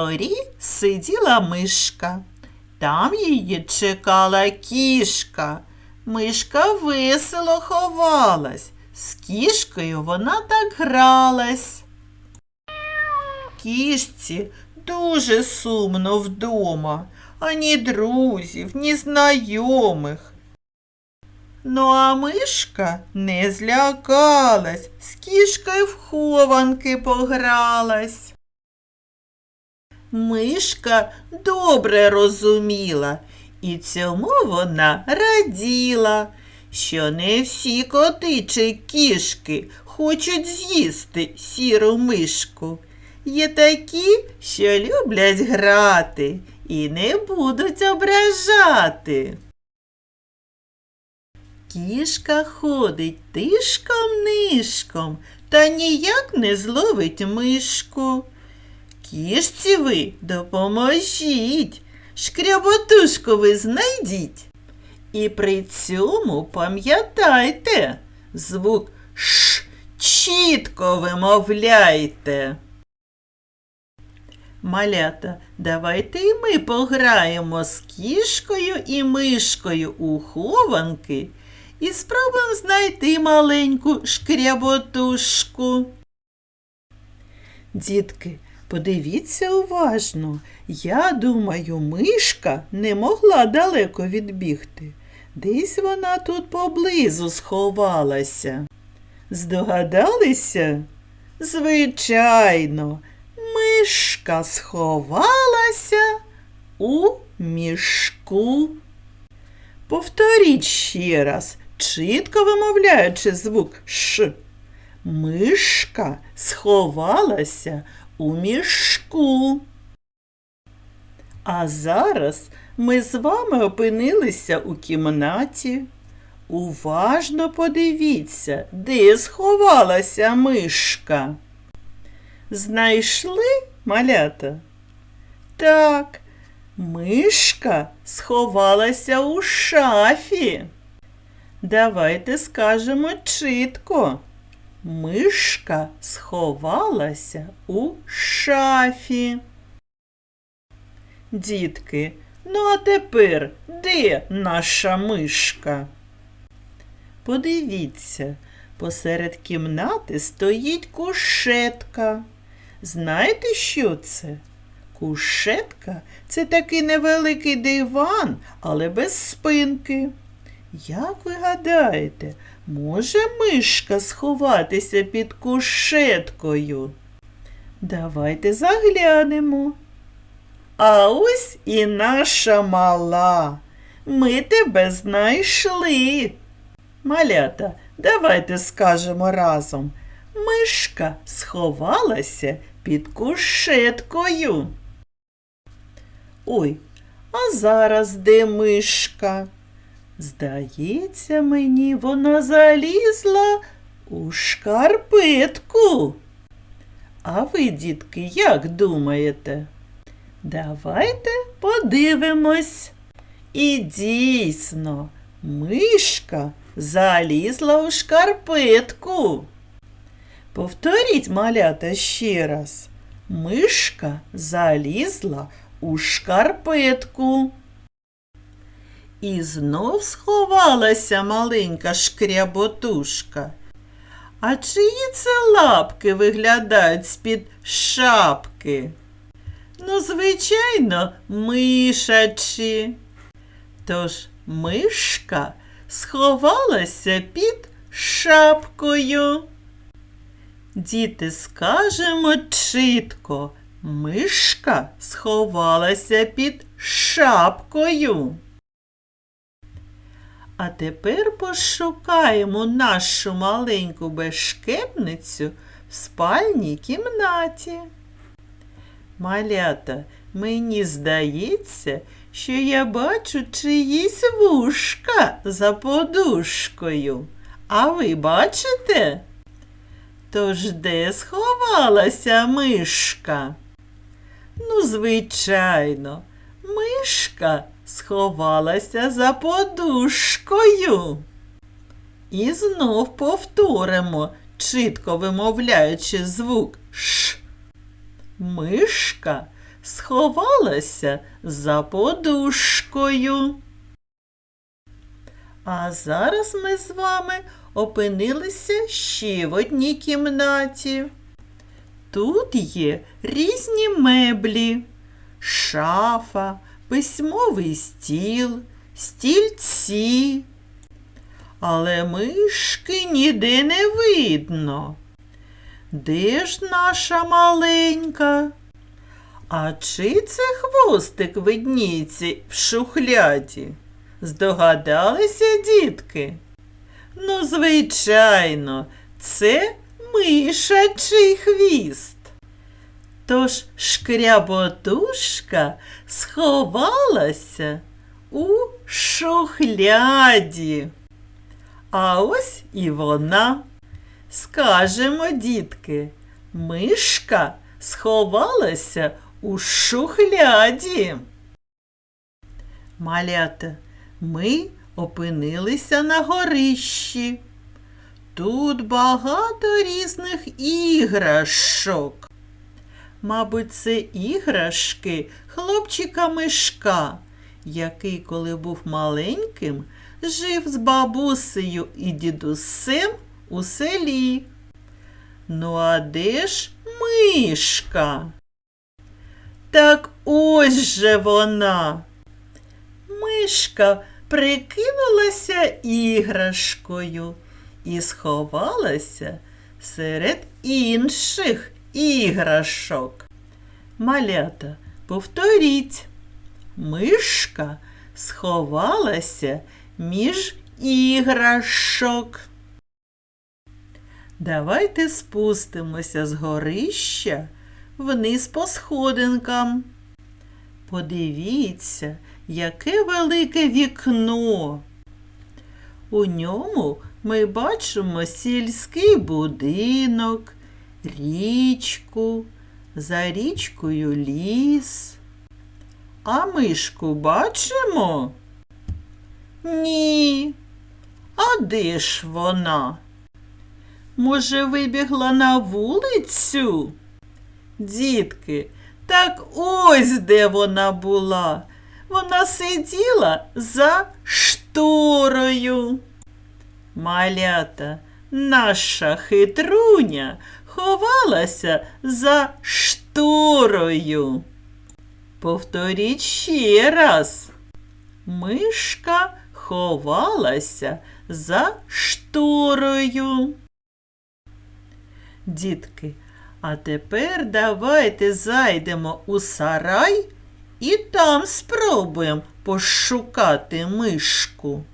Норі сиділа мишка. Там її чекала кішка. Мишка весело ховалась. З кішкою вона так гралась. Кішці дуже сумно вдома, ані друзів, ні знайомих. Ну, а мишка не злякалась, з кішкою в хованки погралась. Мишка добре розуміла, і цьому вона раділа, що не всі коти чи кішки хочуть з'їсти сіру мишку. Є такі, що люблять грати і не будуть ображати. Кішка ходить тишком-нишком та ніяк не зловить мишку. Кішці ви допоможіть, шкряботушку ви знайдіть. І при цьому пам'ятайте, звук Ш чітко вимовляйте. Малята, давайте і ми пограємо з кішкою і мишкою у хованки і спробуємо знайти маленьку шкряботушку. Дітки, подивіться уважно. Я думаю, мишка не могла далеко відбігти. Десь вона тут поблизу сховалася. Здогадалися? Звичайно, мишка сховалася у мішку. Повторіть ще раз, чітко вимовляючи звук Ш. Мишка сховалася у мішку. А зараз ми з вами опинилися у кімнаті. Уважно подивіться, де сховалася мишка. Знайшли малята? Так, мишка сховалася у шафі. Давайте скажемо чітко. Мишка сховалася у шафі. Дітки, ну а тепер де наша мишка? Подивіться, посеред кімнати стоїть кушетка. Знаєте, що це? Кушетка це такий невеликий диван, але без спинки. Як ви гадаєте, може мишка сховатися під кушеткою? Давайте заглянемо. А ось і наша мала. Ми тебе знайшли. Малята, давайте скажемо разом. Мишка сховалася під кушеткою. Ой, а зараз де мишка? Здається мені, вона залізла у шкарпетку. А ви, дітки, як думаєте? Давайте подивимось. І дійсно, мишка залізла у шкарпетку. Повторіть, малята, ще раз. Мишка залізла у шкарпетку. І знов сховалася маленька шкряботушка. А чиї це лапки виглядають з-під шапки? Ну, звичайно, мишачі. Тож мишка сховалася під шапкою. Діти, скажемо чітко, мишка сховалася під шапкою. А тепер пошукаємо нашу маленьку бешкетницю в спальній кімнаті. Малята, мені здається, що я бачу чиїсь вушка за подушкою. А ви бачите? Тож де сховалася мишка? Ну, звичайно, мишка сховалася за подушкою. І знов повторимо, чітко вимовляючи звук Ш. Мишка сховалася за подушкою. А зараз ми з вами опинилися ще в одній кімнаті. Тут є різні меблі, шафа, письмовий стіл, стільці. Але мишки ніде не видно. Де ж наша маленька? А чи це хвостик видніється в шухляді? Здогадалися, дітки? Ну, звичайно, це мишачий хвіст. Тож шкряботушка сховалася у шухляді. А ось і вона. Скажемо, дітки, мишка сховалася у шухляді. Малята, ми опинилися на горищі. Тут багато різних іграшок. Мабуть, це іграшки хлопчика Мишка, який, коли був маленьким, жив з бабусею і дідусем у селі. Ну, а де ж мишка? Так ось же вона. Мишка прикинулася іграшкою і сховалася серед інших іграшок. Малята, повторіть, мишка сховалася між іграшок. Давайте спустимося з горища вниз по сходинкам. Подивіться, яке велике вікно. У ньому ми бачимо сільський будинок, річку, за річкою ліс. А мишку бачимо? Ні. А де ж вона? Може, вибігла на вулицю? Дітки, так ось де вона була. Вона сиділа за шторою. Малята, наша хитруня ховалася за шторою. Повторіть ще раз. Мишка ховалася за шторою. Дітки, а тепер давайте зайдемо у сарай і там спробуємо пошукати мишку.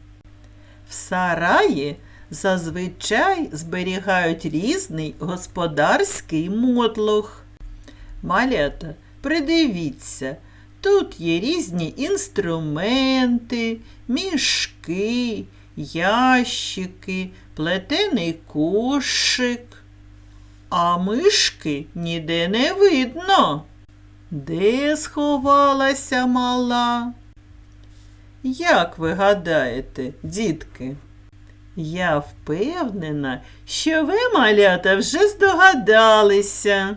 В сараї зазвичай зберігають різний господарський мотлох. Малята, придивіться, тут є різні інструменти, мішки, ящики, плетений кошик. А мишки ніде не видно. Де сховалася мала? Як ви гадаєте, дітки? Я впевнена, що ви, малята, вже здогадалися.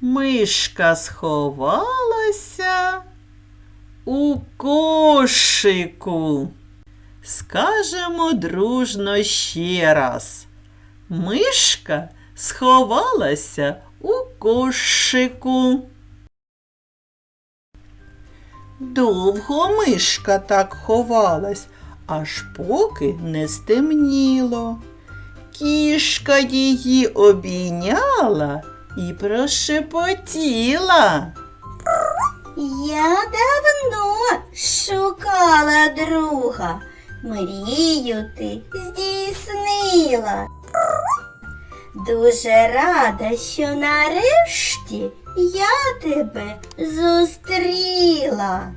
Мишка сховалася у кошику. Скажемо дружно ще раз. Мишка сховалася у кошику. Довго мишка так ховалась, аж поки не стемніло. Кішка її обійняла і прошепотіла. Я давно шукала друга, мрію ти здійснила. Дуже рада, що нарешті я тебе зустріла.